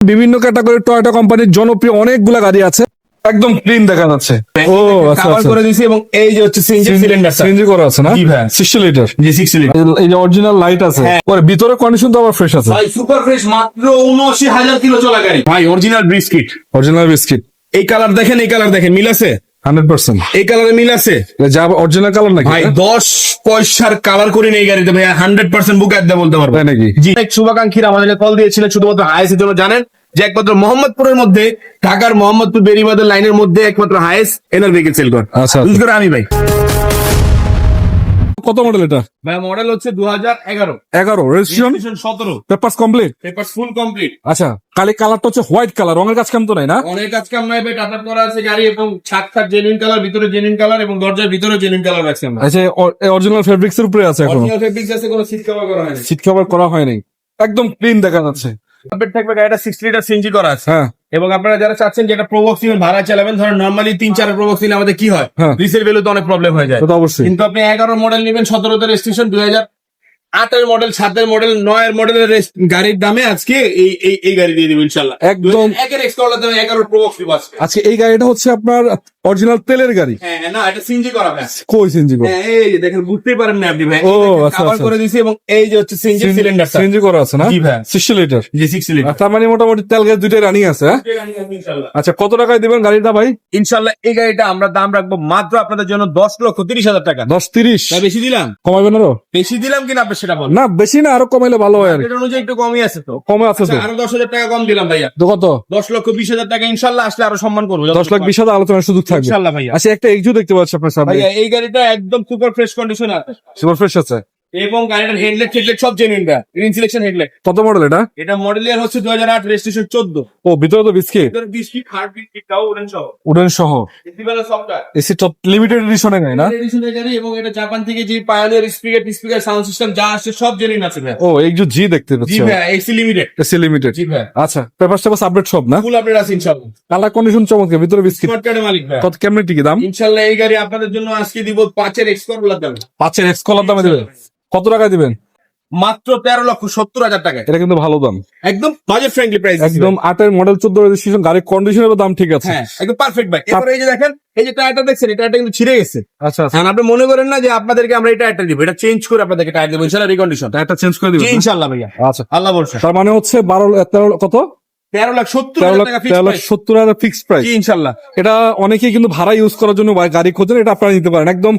বিভিন্ন category Toyota কোম্পানির জনপ্রিয় অনেকগুলা গাড়ি আছে। একদম ক্লিন দেখা যাচ্ছে। ও আচ্ছা কভার আচ্ছা। করে দিছি এবং এই যে হচ্ছে সিএনজি সিলিন্ডার সিএনজি করা আছে না? জি ভাই। সিক্সটি লিটার জি সিক্স লিটার এই যে অরিজিনাল লাইট আছে। হ্যাঁ। পরে ভিতরে কন্ডিশন তো আবার ফ্রেশ আছে। ভাই সুপার ফ্রেশ মাত্র উনআশি হাজার কিলো চলা গাড়ি। ভাই অরিজিনাল বিস্কিট অরিজিনাল বিস্কিট এই কালার দেখেন এই কালার দেখেন মিল আছে? Hundred percent. এই কালারে মিল আছে? যা অরিজিনাল কালার নাকি? ভাই দশ পয়সার কালার করে নেই গাড়িতে ভাই। হান্ড্রেড পার্সেন্ট বুক একদম বলতে পারব। নাকি? জি। অনেক শুভাকাঙ্ক্ষীরা আমাদেরকে কল দিয়েছিলেন শুধুমাত্র জন্য জানেন? যে একমাত্র মোহাম্মদপুরের মধ্যে ঢাকার মোহাম্মদপুর বেরিবাদের লাইনের মধ্যে একমাত্র হায়েস এনার ভেহিকেল সেল কর। আচ্ছা, আমি ভাই। কত মডেল এটা? ভাই মডেল হচ্ছে দু হাজার এগারো এগারো রেজিস্ট্রেশন সতেরো। Paper complete paper full complete আচ্ছা কালি কালারটা হচ্ছে হোয়াইট কালার রঙের কাজ কাম তো নাই না? অনেক আজকে আমরা এবার টাটা করা আছে গাড়ি এবং ছাদ ছাদ জেনুইন কালার ভিতরে জেনুইন কালার এবং দরজার ভিতরে জেনুইন কালার আছে আমরা। আচ্ছা অরিজিনাল ফেব্রিক্স এর উপরে আছে এখন? অরিজিনাল ফেব্রিক্স আছে কোনো সিট কভার করা হয়নি। সিট কভার করা হয়নি। একদম ক্লিন দেখা যাচ্ছে। আপডেট থাকবে গাড়িটা সিক্স লিটার সিএনজি করা আছে। হ্ঁ এবং আপনারা যারা চাচ্ছেন যে একটা প্রবক্স নিবেন ভাড়া চালাবেন ধরেন নর্মালি তিন চার প্রবক্স নিলে আমাদের কি হয়? হ্যাঁ। রিসেল ভ্যালুতে অনেক প্রবলেম হয়ে যায়। তো অবশ্যই। কিন্তু আপনি এগারো মডেল নেবেন সতেরোতে রেজিস্ট্রেশন দুই হাজার আটের মডেল সাতের মডেল নয়ের মডেলের গাড়ির দামে আজকে এই এই এই গাড়ি দিয়ে দিবেন ইনশাল্লাহ একদম। একের এক্সকলার দামে এগারো প্রবক্স দিব আজকে এই গাড়িটা হচ্ছে আপনার অরিজিনাল তেলের গাড়ি। হ্যাঁ না এটা সিএনজি করা ভাই। কই সিএনজি করা? হ্যাঁ এই যে দেখেন বুঝতেই পারেন না আপনি ভাই। ও, আচ্ছা, কভার আচ্ছা। করে দিছি এবং এই যে হচ্ছে সিএনজি সিলিন্ডার সিএনজি করা আছে না? জি ভাই। লিটার জি সিক্স লিটার তার মানে মোটামুটি তেল গ্যাস দুইটাই রানিং আছে হ্যাঁ? ইনশাল্লাহ। আচ্ছা কত টাকায় দিবেন গাড়িটা ভাই? ইনশাল্লাহ এই গাড়িটা আমরা দাম রাখব মাত্র আপনাদের জন্য দশ লক্ষ তিরিশ হাজার টাকা। দশ তিরিশ? ভাই, বেশি দিলাম? কমাবেন আরও? বেশি দিলাম কিনা আপনি সেটা বলেন। না বেশি না আরও কমাইলে ভালো হয় আর এটা অনুযায়ী একটু কমই আছে তো। কমে আছে তো। আচ্ছা, আরও দশ হাজার টাকা কম দিলাম ভাইয়া। তো কত? দশ লক্ষ বিশ হাজার টাকা ইনশাল্লাহ আসলে আরও সম্মান করব। দশ লাখ বিশ হাজার আলোচনার সুযোগ থাকবে। ভাইয়া। আচ্ছা একটা এক্সু দেখতে পাচ্ছি আপনার সামনে। ভাইয়া এই গাড়িটা একদম super fresh condition super fresh আছে। এবং গাড়িটার হেডলাইট হেডলাইট সব জেনুইন ভাইয়া গ্রিন সিলেকশন হেডলাইট কত মডেল এটা? এটা মডেল ইয়ার হচ্ছে দু হাজার আট রেজিস্ট্রেশন চোদ্দ। ও ভিতরে তো হার্ট বিস্কিট তাও ওরেন সহ। উডেন সহ। এসিবেলা সফটওয়্যার এসি টপ লিমিটেড এডিশনে না? গাড়ি এবং এটা জাপান থেকে যে Pioneer speaker speaker sound system যা আসছে সব জেনুইন আছে ভাইয়া ও এক্সু জি দেখতে জি পাচ্ছি ভাইয়া এসি লিমিটেড এসি লিমিটেড জি ভাইয়া আচ্ছা পেপার আপডেট সব না? ফুল আপডেট আছে ইনশাল্লাহ কালার কন্ডিশন চমৎকার ভিতরে বিস্কিট স্মার্ট কার্ডের মালিক ভাইয়া কত কেমনি টিকি দাম? ইনশাল্লাহ এই গাড়ি আপনাদের জন্য আজকে দিব পাঁচের এক্সকোর দাম। পাঁচের এক্স কলার দামে দেবে? কত টাকা দিবেন? মাত্র তেরো লক্ষ সত্তর হাজার টাকা এটা কিন্তু ভালো দাম। একদম বাজেট ফ্রেন্ডলি প্রাইস একদম আটের মডেল চোদ্দ রেজিস্ট্রেশন গাড়ির কন্ডিশনের দাম ঠিক আছে। হ্যাঁ একদম পারফেক্ট ভাই। এবার এই যে দেখেন এই যে টায়ারটা দেখছেন এই টায়ারটা কিন্তু ছিঁড়ে গেছে। আচ্ছা হ্যাঁ আপনি মনে করেন না যে আপনাদেরকে আমরা এই টায়ারটা দিব এটা চেঞ্জ করে আপনাদেরকে টায়ার দেবো ইনশাল্লাহ রিকন্ডিশন টায়ারটা চেঞ্জ করে দিবেন না? ইনশাল্লাহ ভাইয়া। আচ্ছা। আল্লাহ বলছে তার মানে হচ্ছে বারো তেরো কত? তেরো লাখ সত্তর তেরো লাখ টাকা তেরো লাখ ফিক্স সত্তর হাজার ফিক্সড প্রাইস ইনশাল্লাহ এটা অনেকেই কিন্তু ভাড়া ইউজ করার জন্য গাড়ি খোঁজেন এটা আপনারা নিতে পারেন। একদম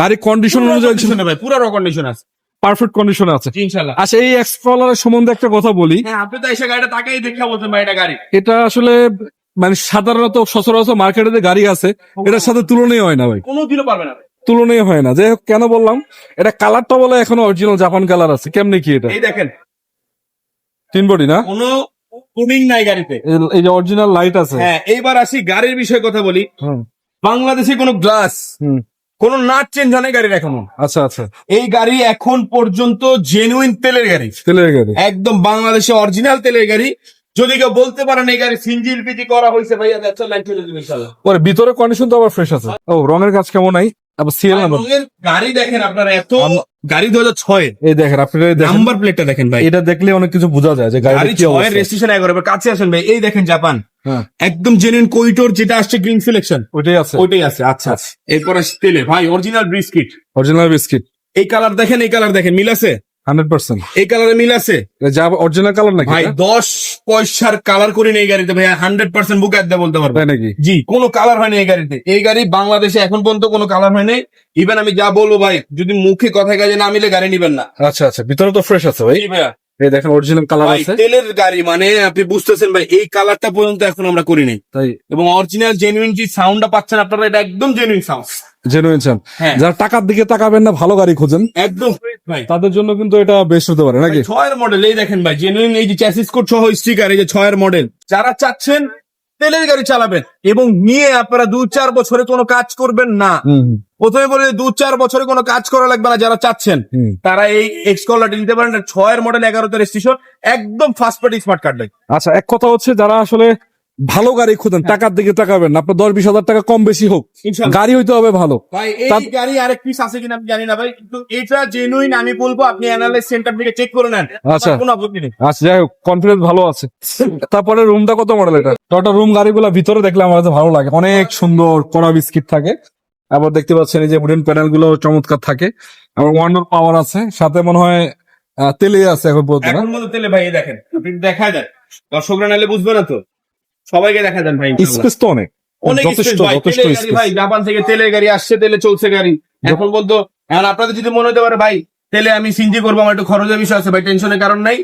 গাড়ির কন্ডিশন অনুযায়ী পুরো কন্ডিশন আছে। পারফেক্ট কন্ডিশনে আছে। জি ইনশাল্লাহ আচ্ছা এই এক্সপ্লোরারের সম্বন্ধে একটা কথা বলি। হ্যাঁ আপনি তো এসে গাড়িটা তাকাই দেখা বলছেন ভাই এটা গাড়ি। এটা আসলে মানে সাধারণত সচরাচর মার্কেটে যে গাড়ি আছে এটার সাথে তুলনাই হয় না ভাই। কোনো দিনও পারবে না তুলনাই হয় না। যাই হোক কেন বললাম এটা কালারটা বলে এখনও অরিজিনাল জাপান কালার আছে। কেমনে কি এটা? এই দেখেন। তিন বডি না? কোনো টুনিং নাই গাড়িতে। এই- যে অরিজিনাল লাইট আছে। হ্যাঁ এইবার আসি গাড়ির বিষয়ে কথা বলি। বাংলাদেশে কোনো গ্লাস। কোন নাট চেঞ্জ হয় গাড়ির এখনও। আচ্ছা আচ্ছা। এই গাড়ি এখন পর্যন্ত জেনুইন তেলের গাড়ি। তেলের গাড়ি। একদম বাংলাদেশে অরিজিনাল তেলের গাড়ি। যদি কেউ বলতে পারেন এই গাড়ি সিঞ্জি এলপিজি করা হয়েছে ভাইয়া দ্যাটস ইনশাআল্লাহ পরে ভিতরে কন্ডিশন তো আবার ফ্রেশ আছে। ও রঙের কাজ কেমন নাই? আবার সিএল নাম্বার গাড়ি দেখেন আপনারা এত গাড়ি দু হাজার ছয়। এই দেখেন আপনি নাম্বার প্লেটটা দেখেন ভাই। এটা দেখলে অনেক কিছু বোঝা যায় যে গাড়ি কি অবস্থা। রেজিস্ট্রেশন এগারো এবার কাছে আসেন ভাই। এই দেখেন জাপান। একদম জেনুইন কোইটোর যেটা আসছে গ্রিন সিলেকশন ওইটাই আছে। ওইটাই আছে আচ্ছা। এরপর আসছে তেলে। ভাই অরিজিনাল বিস্কিট অরিজিনাল বিস্কিট এই কালার দেখেন এই কালার দেখেন মিল আছে? হান্ড্রেড পার্সেন্ট এই কালারে মিল আছে? যা অরিজিনাল কালার নাকি ভাই দশ পয়সার কালার করে নেই গাড়িতে ভাই হান্ড্রেড পার্সেন্ট বুক একদম বলতে পারব। নাকি? জি কোনো কালার হয়নি এই গাড়িতে। এই গাড়ি বাংলাদেশে এখন পর্যন্ত কোনো কালার হয়নি। ইভেন আমি যা বলব ভাই যদি মুখে কথায় কাজে না মিলে গাড়ি নিবেন না। আচ্ছা আচ্ছা। ভিতরে তো ফ্রেশ আছে ভাই। ভাইয়া। এই দেখেন অরিজিনাল কালার আছে। তেলের গাড়ি মানে আপনি বুঝতেছেন ভাই এই কালারটা পর্যন্ত এখন আমরা করি নাই তাই। এবং অরিজিনাল জেনুইন যে সাউন্ডটা পাচ্ছেন আপনারা এটা একদম জেনুইন সাউন্ড জেনুইন হ্যাঁ। যারা টাকার দিকে তাকাবেন না ভালো গাড়ি খোঁজেন। একদম ভাই। তাদের জন্য কিন্তু এটা বেস্ট হতে পারে নাকি? ছয়ের মডেল এই দেখেন ভাই জেনুইন এই যে চ্যাসিস কোড সহ স্টিকার এই যে ছয়ের মডেল যারা চাচ্ছেন তেলের গাড়ি চালাবেন। এবং নিয়ে আপনারা দু চার বছরে কোনো কাজ করবেন না। প্রথমে বলে দু চার বছরে কোনো কাজ করা লাগবে না যারা চাচ্ছেন। তারা এই এক্স কলারটি নিতে পারেন। ছয়ের মডেল এগারোতে রেজিস্ট্রেশন একদম ফার্স্ট পার্টি স্মার্ট কার্ড লাগে আচ্ছা এক কথা হচ্ছে যারা আসলে ভালো গাড়ি খুঁজেন টাকার দিকে তাকাবেন না। আপনার দশ বিশ হাজার টাকা কম বেশি হোক গাড়ি হইতে হবে ভালো। ভাই এই গাড়ি আরেক পিস আছে কিনা আমি জানি না ভাই। কিন্তু এটা জেনুইন আমি বলব আপনি অ্যানালাইজ সেন্টার থেকে চেক করে নেন। আচ্ছা। কোনো আপত্তি নেই। আচ্ছা যাই হোক কনফিডেন্স ভালো আছে। তারপরে রুমটা কত মডেল এটা? টয়টা রুম গাড়িগুলো ভিতরে দেখলে আমার কাছে ভালো লাগে। অনেক সুন্দর কড়া বিস্কিট থাকে। আবার দেখতে পাচ্ছেন এই যে উডেন প্যানেলগুলো চমৎকার থাকে। আবার ওয়ান্ডার পাওয়ার আছে সাথে মনে হয় তেলে আছে এখন পর্যন্ত এখন মতো তেলে ভাই দেখেন আপনি দেখা যায় দর্শকরা নাহলে বুঝবে না তো। সবাইকে দেখা দেন ভাই স্পেস তো অনেক। অনেক যথেষ্ট যথেষ্ট। ভাই জাপান থেকে তেলের গাড়ি আসছে তেলে চলছে গাড়ি। এখন বলতো এখন আপনাদের যদি মনে হতে পারে ভাই তেলে আমি সিনজি করব আমার একটু খরচের বিষয় আছে ভাই টেনশনের কারণ নাই।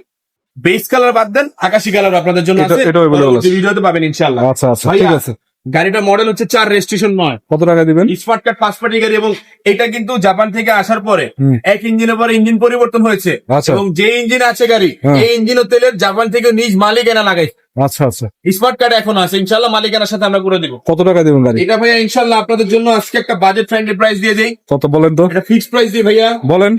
বেস কালার বাদ দেন আকাশি কালার আপনাদের জন্য আছে। ভিডিওতে পাবেন ইনশাআল্লাহ। আচ্ছা আচ্ছা ঠিক আছে। গাড়িটা মডেল হচ্ছে চার রেজিস্ট্রেশন নয়। কত টাকা দিবেন? স্মার্ট কার্ড পাঁচ পার্টি গাড়ি এবং এটা কিন্তু জাপান থেকে আসার পরে এক ইঞ্জিনের পরে ইঞ্জিন পরিবর্তন হয়েছে আচ্ছা। এবং যে ইঞ্জিন আছে গাড়ি হ্যাঁ। এই ইঞ্জিন ও তেলের জাপান থেকে নিজ মালিকানা লাগাই। আচ্ছা আচ্ছা। স্মার্ট কার্ড এখন আছে ইনশাল্লাহ মালিকানার সাথে আমরা করে দিব। কত টাকা দিবেন গাড়ি? এটা ভাইয়া ইনশাল্লাহ আপনাদের জন্য আজকে একটা বাজেট ফ্রেন্ডলি প্রাইস দিয়ে দেই। কত বলেন তো? এটা ফিক্সড প্রাইস দিয়ে ভাইয়া। বলেন।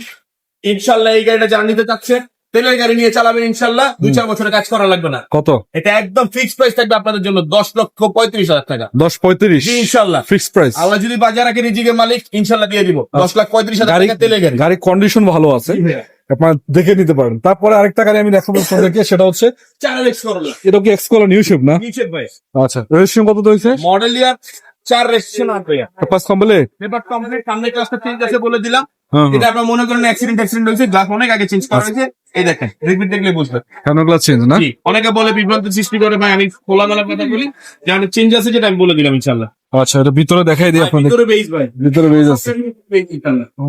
ইনশাল্লাহ এই গাড়িটা যারা নিতে চাচ্ছে তেলের গাড়ি নিয়ে চালাবেন ইনশাল্লাহ। দুই চার বছরের কাজ করা লাগবে না। কত? এটা একদম ফিক্সড প্রাইস থাকবে আপনাদের জন্য দশ লক্ষ পঁয়ত্রিশ হাজার টাকা। দশ পঁয়ত্রিশ? ইনশাল্লাহ। ফিক্স প্রাইস আল্লাহ যদি বাজার রাখে নিজেকে মালিক ইনশাল্লাহ দিয়ে দিব। দশ লাখ পঁয়ত্রিশ হাজার টাকা তেলের গাড়ি। গাড়ির কন্ডিশন ভালো আছে। আপনার দেখে নিতে পারেন। তারপরে আরেকটা গাড়ি আমি দেখাবো আপনাদেরকে সেটা হচ্ছে চার এক্স করলা এটা কি এক্সকোলা নিউ শেপ না? নিচে ভাই আচ্ছা রেজিস্ট্রেশন কত হয়েছে? মডেল ইয়ার চার রেজিস্ট্রেশন আট ভাইয়া। কম্বলে পেপার কমপ্লিট সামনে ক্লাসটা চেঞ্জ আছে বলে দিলাম। এটা আপনার মনে করেন অ্যাক্সিডেন্ট অ্যাক্সিডেন্ট হয়েছে গ্লাস অনেক আগে চেঞ্জ করা হয়েছে। এই দেখেন রিপিট দেখলে বুঝবেন। হ্যান্ডগ্লাস চেঞ্জ না? অনেকে বলে বিভ্রান্ত সৃষ্টি করে ভাই আমি খোলামেলা কথা বলি। যে অনেক চেঞ্জ আছে যেটা আমি বলে দিলাম ইনশাল্লাহ আচ্ছা এটা ভিতরে দেখাই দিই আপনাদের। ভিতরে বেস ভাই। ভিতরে বেজ আছে। ও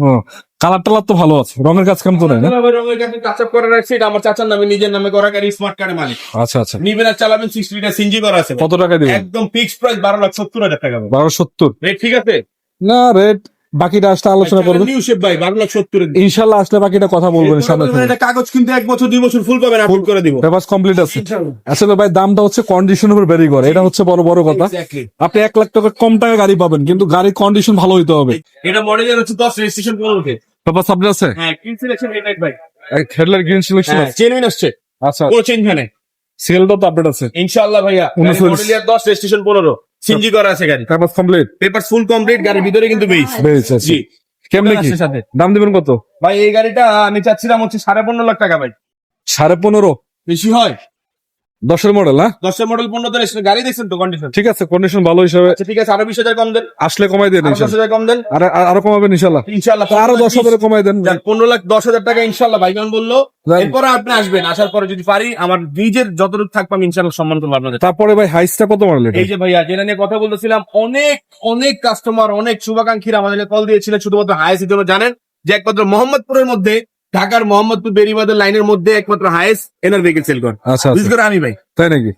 কালার টালার তো ভালো আছে রঙের কাজ কেমন তো নাই না রঙের কাছে টাচ আপ করা রাখছি এটা আমার চাচার নামে নিজের নামে করা গাড়ি স্মার্ট কার্ডে মালিক। আচ্ছা আচ্ছা। নিবেন আর চালাবেন সিক্স লিটার সিনজি করা আছে কত টাকা দিবেন? একদম ফিক্সড প্রাইস বারো লাখ সত্তর হাজার টাকা বারো সত্তর? রেট ঠিক আছে? না রেট বাকিটা আসলে আলোচনা করবেন। নিউ শেপ ভাই বারো লাখ সত্তর ইনশাল্লাহ আসলে বাকিটা কথা বলবেন সামনে এটা কাগজ কিন্তু এক বছর দুই বছর ফুল পাবেন আপলোড করে দিব। কমপ্লিট আছে। আসলে ভাই দামটা হচ্ছে কন্ডিশন উপর করে এটা হচ্ছে বড় বড় কথা। আপনি এক লাখ টাকা কম টাকা গাড়ি পাবেন কিন্তু গাড়ির কন্ডিশন ভালো হইতে হবে। এটা মডেলের হচ্ছে দশ রেজিস্ট্রেশন পনেরোতে পেপার সাবজেক্ট আছে? হ্যাঁ সিলেকশন হেডলাইট ভাই। হেডলাইট গ্রিন সিলেকশন হ্যাঁ আছে। আসছে। আচ্ছা। কোনো চেঞ্জ হয় সেলটা তো আপডেট আছে। ইনশাআল্লাহ ভাইয়া। মডেলিয়ার দশ রেজিস্ট্রেশন পনেরো। সিনজি করা আছে গাড়ি। Paper complete paper full complete গাড়ির ভিতরে কিন্তু বেস বেশ আছে জি। কেমনে কি? সাথে। দাম দিবেন কত? ভাই এই গাড়িটা আমি চাচ্ছিলাম হচ্ছে সাড়ে পনেরো লাখ টাকা ভাই। সাড়ে পনেরো? বেশি হয়? দশের মডেল না দশের মডেল পনেরো তো গাড়ি দেখছেন তো কন্ডিশন ঠিক আছে কন্ডিশন ভালো হিসাবে আচ্ছা ঠিক আছে আরও বিশ হাজার কম দেন। আসলে কমাই দেন দশ হাজার কম দেন। আর আর- কমাবেন ইনশাল্লাহ। ইনশাআল্লাহ আরও দশ হাজার কমাই দেন। পনেরো লাখ দশ হাজার টাকা ইনশাল্লাহ ভাইগান বলল। এরপরে আপনি আসবেন আসার পরে যদি পারি আমার নিজের যতটুকু থাকব আমি ইনশাল্লাহ সম্মান করব আপনাদের। তারপরে ভাই হাইসটা কত এটা? এই যে ভাইয়া যেটা নিয়ে কথা বলতেছিলাম অনেক অনেক কাস্টমার অনেক শুভাকাঙ্ক্ষীরা আমাদের কল দিয়েছিলেন শুধুমাত্র হায়েস্টের জন্য জানেন যে একমাত্র মোহাম্মদপুরের মধ্যে ঢাকার মোহাম্মদপুর বেরিবাদের লাইনের মধ্যে একমাত্র হায়েস্ট এনার ভেহিকেল সেল আচ্ছা বিশেষ আচ্ছা করে আমি ভাই। তাই নাকি?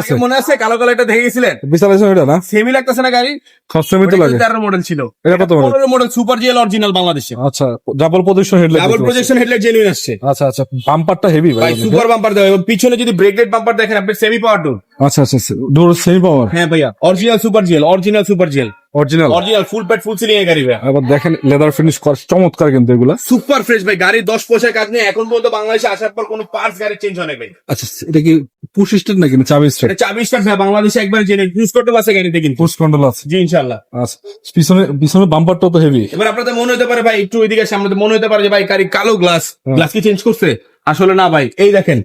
আছে? মনে আছে? কালো কালো একটা দেখে গেছিলেন? বিশাল আছে এটা না? সেমি লাগতেছে না গাড়ি খরচমি তো লাগে। তেরো মডেল ছিল। এটা কত মডেল সুপার জিএল অরিজিনাল বাংলাদেশে। আচ্ছা double headlight double projection headlight genuine আসছে। আচ্ছা আচ্ছা বাম্পারটা হেভি ভাই ভাই সুপার বাম্পার এবং পিছনে যদি ব্রেক লাইট বাম্পার দেখেন আপনি সেমি পাওয়ার ডোর আচ্ছা আচ্ছা ডোর সেমি পাওয়ার হ্যাঁ ভাইয়া original super GL original super GL original original full pad full ceiling এর গাড়ি ভাইয়া। আবার দেখেন লেদার ফিনিশ কর চমৎকার কিন্তু এগুলা। সুপার ফ্রেশ ভাই গাড়ি দশ পয়সার কাজ নেই। এখন পর্যন্ত বাংলাদেশে আসার পর কোনো পার্টস গাড়ি চেঞ্জ হয় না ভাই। আচ্ছা এটা কি পুশ নাকি না চাবি স্টার্ট? চাবি বাংলাদেশে একবার জেনে ইউজ করতে পারছে গাড়িতে কিন্তু। পুশ কন্ট্রোল আছে। জি ইনশাল্লাহ আচ্ছা পিছনে পিছনে বাম্পারটা তো হেভি এবার আপনাদের মনে হতে পারে ভাই একটু ওইদিকে সামনে মনে হতে পারে যে ভাই গাড়ি কালো গ্লাস হ্যাঁ। গ্লাস কি চেঞ্জ করছে? আসলে না ভাই এই দেখেন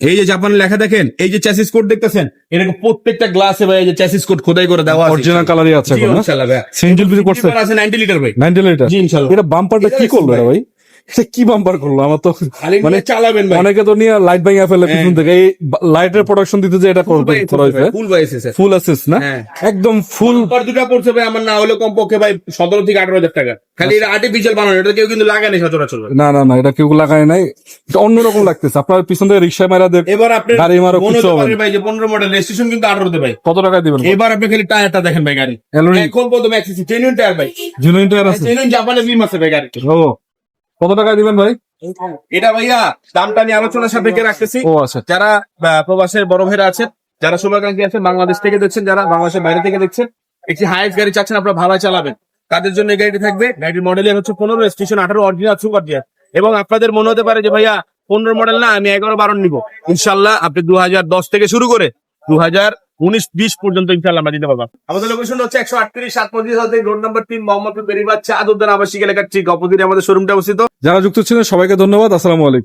এই যে জাপানের লেখা দেখেন এই যে চ্যাসিস কোড দেখতেছেন এরকম প্রত্যেকটা গ্লাসে ভাই এই যে চ্যাসিস কোড খোদাই করে দেওয়া আছে। অরিজিনাল কালারই আছে ভাই। পিস করছে আছে 90 লিটার ভাই। 90 লিটার জি ইনশাল্লাহ এটা বাম্পারটা কি করল ভাই। এটা কি বাম্পার করল? আমার তো মানে চালাবেন অনেকে তো নিয়ে লাইট ভাঙিয়ে ফেলে পিছন হ্যাঁ। থেকে। এই লাইটের প্রোডাকশন দিতে যে এটা করবে ফুল ফুল অ্যাসেস না? হ্যাঁ। একদম ফুল দুটা পড়ছে ভাই আমার না হলে কমপক্ষে ভাই সতেরো থেকে আঠারো হাজার টাকা। খালি এটা আর্টিফিশিয়াল বানানো এটা কেউ কিন্তু লাগায় সচরাচর না না না এটা কেউ লাগায় নাই। এটা অন্যরকম লাগতেছে। আপনার পিছন থেকে রিক্সা মারা দেখ এবার আপনি গাড়ি মারো হতে হবে ভাই যে পনেরো মডেল রেজিস্ট্রেশন কিন্তু আঠারোতে ভাই। কত টাকা দিবেন? এবার আপনি খালি টায়ারটা দেখেন ভাই গাড়ি। এখন পর্যন্ত ম্যাক্সিস জেনুইন টায়ার ভাই। জুনুইন টায়ার আছে। জেনুইন জাপানের বিম আছে ভাই গাড়ি ও। কত টাকা দিবেন ভাই? এটা ভাইয়া দামটা নিয়ে আলোচনার সাপেক্ষে রাখতেছি। ও আচ্ছা। যারা প্রবাসের বড় ভাইরা আছেন যারা শুভাকাঙ্ক্ষী আছেন বাংলাদেশ থেকে দেখছেন যারা বাংলাদেশের বাইরে থেকে দেখছেন একটি হাইস্ট গাড়ি চাচ্ছেন আপনারা ভাড়া চালাবেন। তাদের জন্য এই গাড়িটি থাকবে। গাড়ির মডেল হচ্ছে পনেরো স্টেশন আঠারো অরিজিনাল সুপার জিয়ার এবং আপনাদের মনে হতে পারে যে ভাইয়া পনেরো মডেল না আমি এগারো বারো নিব। ইনশাল্লাহ আপনি দু হাজার দশ থেকে শুরু করে দু হাজার উনিশ বিশ পর্যন্ত ইনশাল্লাহ আমরা দিতে পারব। আমাদের লোকেশন হচ্ছে একশো আটত্রিশ সাত পঁচিশ হতে রোড নাম্বার তিন মোহাম্মদপুর বেরিবাদ চাঁদ উদ্যান আবাসিক এলাকার ঠিক অপোজিটে আমাদের শোরুমটা অবস্থিত। যারা যুক্ত ছিলেন সবাইকে ধন্যবাদ। আসসালামু আলাইকুম।